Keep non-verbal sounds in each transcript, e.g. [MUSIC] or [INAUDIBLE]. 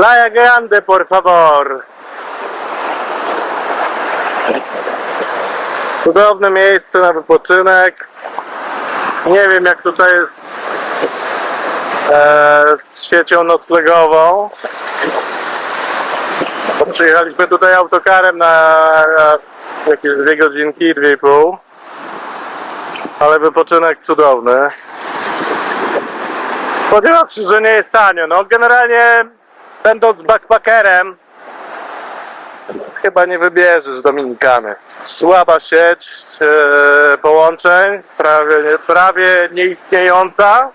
Playa Grande, por favor. Cudowne miejsce na wypoczynek. Nie wiem jak tutaj e, z siecią noclegową. Przyjechaliśmy tutaj autokarem na, jakieś dwie godzinki, dwie i pół. Ale wypoczynek cudowny. Spodziewawszy, że nie jest tanio. No generalnie będąc backpackerem chyba nie wybierzesz Dominikany. Słaba sieć e, połączeń, prawie, prawie nieistniejąca.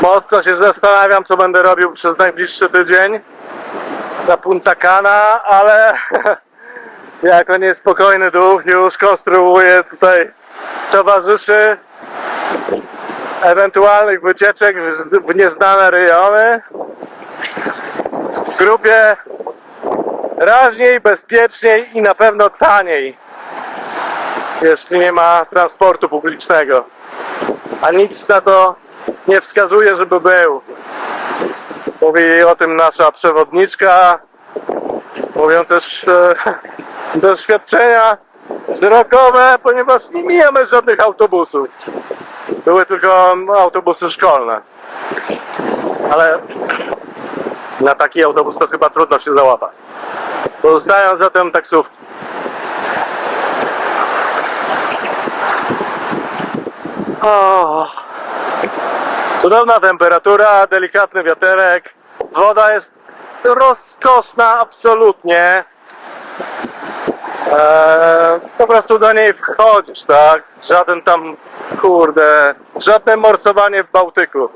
Mocno się zastanawiam, co będę robił przez najbliższy tydzień na Punta Cana, ale [LAUGHS] jako niespokojny duch już konstruuję tutaj towarzyszy ewentualnych wycieczek w, nieznane rejony grupie raźniej, bezpieczniej i na pewno taniej jeśli nie ma transportu publicznego. A nic na to nie wskazuje, żeby był. Mówi o tym nasza przewodniczka. Mówią też e, [LAUGHS] doświadczenia wzrokowe, ponieważ nie mijamy żadnych autobusów. Były tylko autobusy szkolne. Ale na taki autobus to chyba trudno się załapać. Pozostają zatem taksówki. O, cudowna temperatura, delikatny wiaterek. Woda jest rozkoszna absolutnie. Eee, po prostu do niej wchodzisz, tak? Żaden tam, kurde, żadne morsowanie w Bałtyku.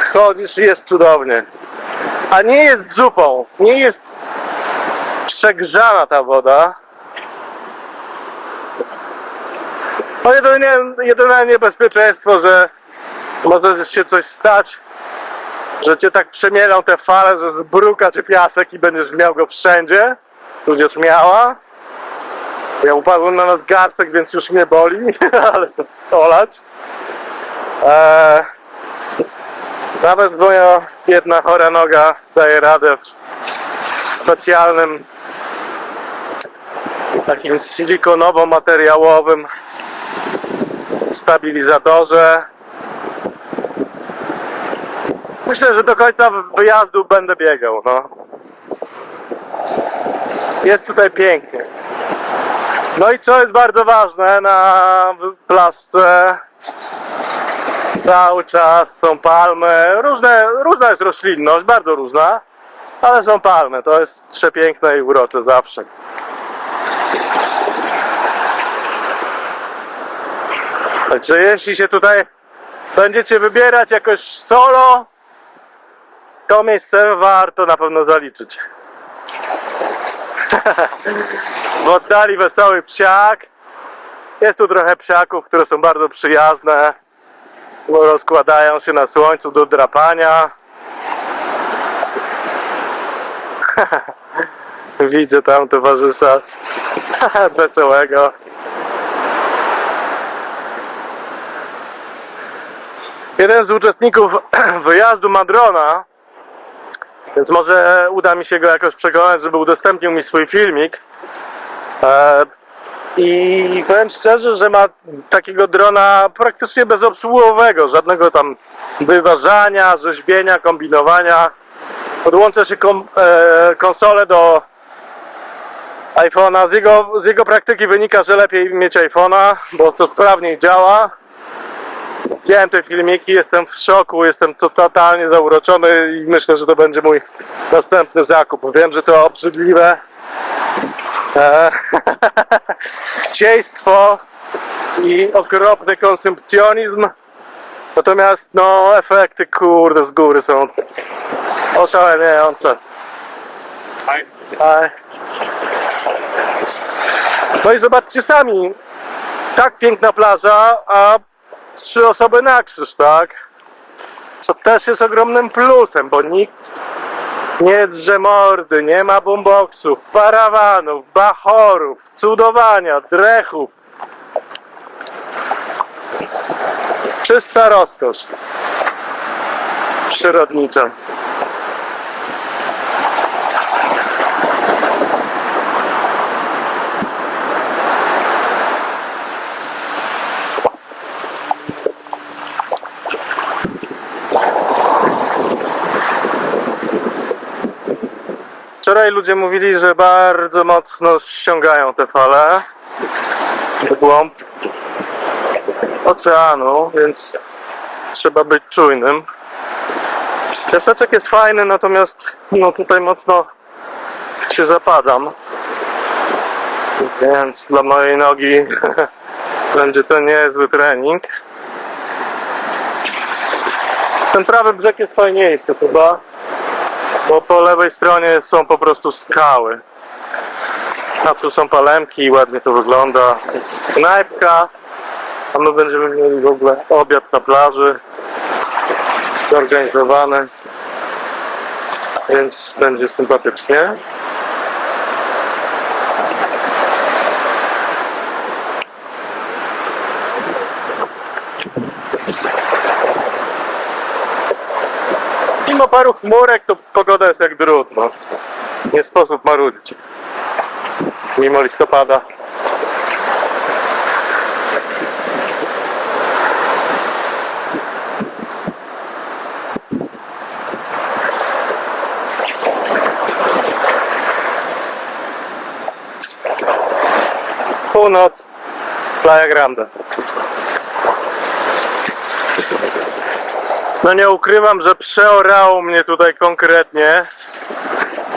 Wchodzisz i jest cudownie. A nie jest zupą, nie jest przegrzana ta woda. No jedynie, jedyne niebezpieczeństwo, że może się coś stać, że cię tak przemielą te fale, że zbruka cię piasek i będziesz miał go wszędzie. Tudzież miała. Ja upadłem na nadgarstek, więc już mnie boli, [LAUGHS] ale olać. Eee, nawet moja jedna chora noga daje radę w specjalnym takim silikonowo-materiałowym stabilizatorze. Myślę, że do końca wyjazdu będę biegał, no. Jest tutaj pięknie. No i co jest bardzo ważne na plaszce cały czas są palmy, różne, różna jest roślinność, bardzo różna, ale są palmy, to jest przepiękne i urocze zawsze. Także jeśli się tutaj będziecie wybierać jakoś solo, to miejsce warto na pewno zaliczyć. [LAUGHS] W oddali wesoły psiak. Jest tu trochę psiaków, które są bardzo przyjazne. Rozkładają się na słońcu do drapania. [LAUGHS] Widzę tam towarzysza [LAUGHS] wesołego. Jeden z uczestników [CLEARS THROAT] wyjazdu Madrona, więc może uda mi się go jakoś przekonać, żeby udostępnił mi swój filmik. I powiem szczerze, że ma takiego drona praktycznie bezobsługowego, żadnego tam wyważania, rzeźbienia, kombinowania. Podłącza się kom, e, konsolę do iPhone'a. Z jego, z jego praktyki wynika, że lepiej mieć iPhone'a, bo to sprawniej działa. Widziałem te filmiki, jestem w szoku, jestem to- totalnie zauroczony i myślę, że to będzie mój następny zakup. Wiem, że to obrzydliwe. E, [LAUGHS] i okropny konsumpcjonizm. Natomiast no efekty kurde z góry są oszałamiające. Aj. No i zobaczcie sami, tak piękna plaża, a trzy osoby na krzyż, tak? Co też jest ogromnym plusem, bo nikt nie drze mordy, nie ma boomboxów, parawanów, bachorów, cudowania, drechów. Czysta rozkosz przyrodnicza. Wczoraj ludzie mówili, że bardzo mocno ściągają te fale w głąb oceanu, więc trzeba być czujnym. Piaseczek jest fajny, natomiast no tutaj mocno się zapadam. Więc dla mojej nogi [LAUGHS] będzie to niezły trening. Ten prawy brzeg jest fajniejszy chyba, bo po lewej stronie są po prostu skały. A tu są palemki i ładnie to wygląda. Jest knajpka, a my będziemy mieli w ogóle obiad na plaży zorganizowany, więc będzie sympatycznie. Mimo paru chmurek, to pogoda jest jak drut, no. Nie sposób marudzić. Mimo listopada. Północ, Playa Grande. No nie ukrywam, że przeorało mnie tutaj konkretnie.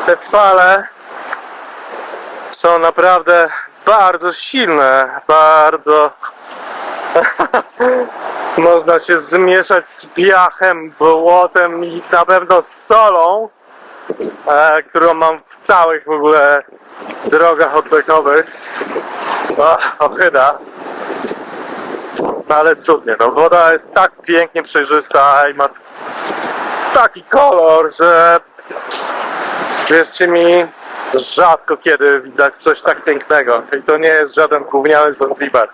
Te fale są naprawdę bardzo silne, bardzo [LAUGHS] można się zmieszać z piachem, błotem i na pewno z solą, e, którą mam w całych w ogóle drogach oddechowych. O, ochyda. No ale cudnie, no woda jest tak pięknie przejrzysta i ma taki kolor, że wierzcie mi, rzadko kiedy widać coś tak pięknego. I to nie jest żaden gówniany Zanzibar.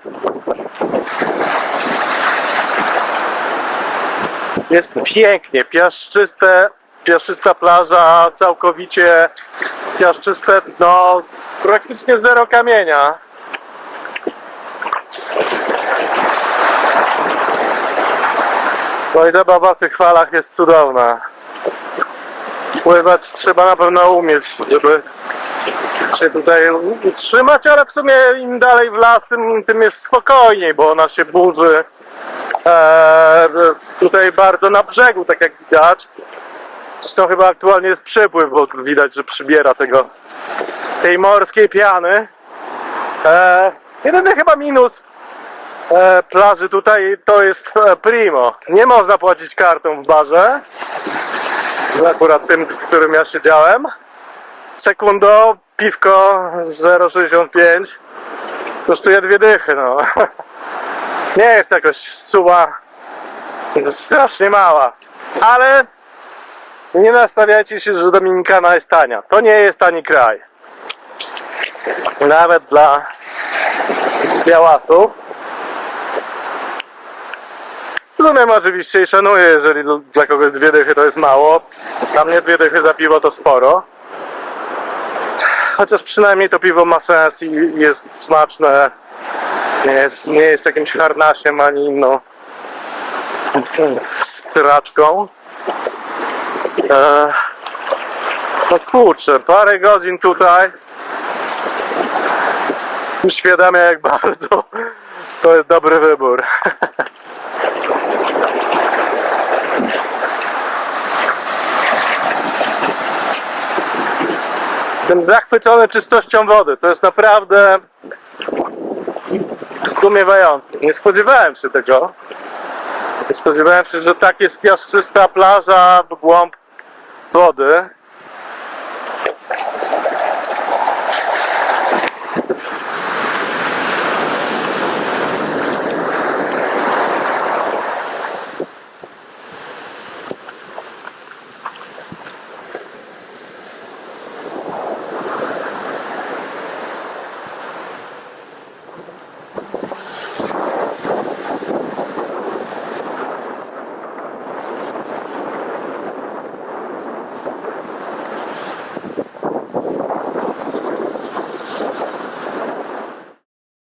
Jest pięknie, piaszczyste, piaszczysta plaża, całkowicie piaszczyste, no praktycznie zero kamienia. No i zabawa w tych falach jest cudowna. Pływać trzeba na pewno umieć, żeby się tutaj utrzymać, ale w sumie im dalej w las, tym, tym jest spokojniej, bo ona się burzy. Eee, tutaj bardzo na brzegu, tak jak widać. Zresztą chyba aktualnie jest przepływ, bo widać, że przybiera tego tej morskiej piany. Eee, jedyny chyba minus e, plaży tutaj to jest e, primo. Nie można płacić kartą w barze. Akurat tym, w którym ja siedziałem. Sekundo, piwko 0,65 kosztuje dwie dychy, no. [LAUGHS] Nie jest jakoś suma strasznie mała. Ale nie nastawiajcie się, że Dominikana jest tania. To nie jest tani kraj. Nawet dla białasów. Rozumiem oczywiście i szanuję, jeżeli dla kogoś dwie dychy to jest mało. Dla mnie dwie dychy za piwo to sporo. Chociaż przynajmniej to piwo ma sens i jest smaczne. Nie jest, nie jest jakimś harnasiem ani inną straczką. Eee, no kurczę, parę godzin tutaj uświadamia jak bardzo to jest dobry wybór. [LAUGHS] Jestem zachwycony czystością wody. To jest naprawdę zdumiewające. Nie spodziewałem się tego. Nie spodziewałem się, że tak jest piaszczysta plaża w głąb wody.